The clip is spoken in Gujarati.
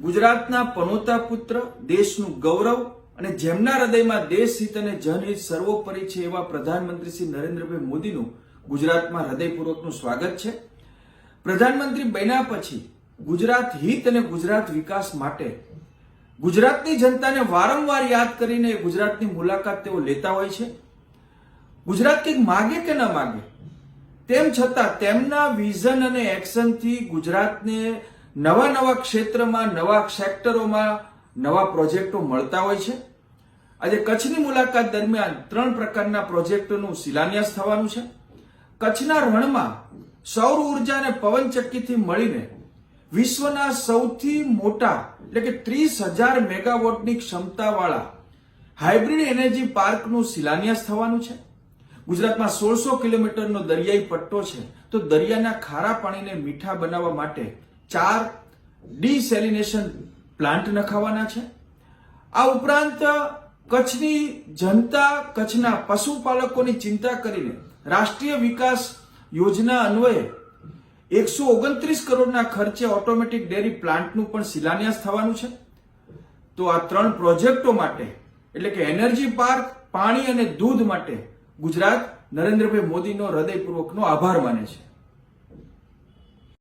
ગુજરાતના પનોતા પુત્ર, દેશનું ગૌરવ અને જેમના હૃદયમાં દેશ હિત અને જનહિત સર્વોપરી છે એવા પ્રધાનમંત્રી શ્રી નરેન્દ્રભાઈ મોદીનું ગુજરાતમાં હૃદયપૂર્વકનું સ્વાગત છે. પ્રધાનમંત્રી બન્યા પછી ગુજરાત હિત અને ગુજરાત વિકાસ માટે ગુજરાતની જનતાને વારંવાર યાદ કરીને ગુજરાતની મુલાકાત તેઓ લેતા હોય છે. ગુજરાત કંઈક માગે કે ન માગે, તેમ છતાં તેમના વિઝન અને એક્શનથી ગુજરાતને નવા નવા ક્ષેત્રમાં, નવા સેક્ટરોમાં નવા પ્રોજેક્ટો મળતા હોય છે. આજે કચ્છની મુલાકાત દરમિયાન ત્રણ પ્રકારના પ્રોજેક્ટોનું શિલાન્યાસ થવાનું છે. કચ્છના રણમાં સૌર ઊર્જા અને પવનચક્કીથી મળીને વિશ્વના સૌથી મોટા, એટલે કે ત્રીસ હજાર મેગાવોટની ક્ષમતાવાળા હાઇબ્રિડ એનર્જી પાર્કનું શિલાન્યાસ થવાનું છે. ગુજરાતમાં સોળસો કિલોમીટરનો દરિયાઈ પટ્ટો છે. તો દરિયાના ખારા પાણીને મીઠા બનાવવા માટે ચાર ડીસેલિનેશન પ્લાન્ટ નખાવાના છે. આ ઉપરાંત કચ્છની જનતા કચ્છના પશુપાલકોની ચિંતા કરીને રાષ્ટ્રીય વિકાસ યોજના અન્વયે એકસો ઓગણત્રીસ કરોડના ખર્ચે ઓટોમેટિક ડેરી પ્લાન્ટનું પણ શિલાન્યાસ થવાનું છે. તો આ ત્રણ પ્રોજેક્ટો માટે, એટલે કે એનર્જી પાર્ક, પાણી અને દૂધ માટે ગુજરાત નરેન્દ્રભાઈ મોદીનો હૃદયપૂર્વકનો આભાર માને છે.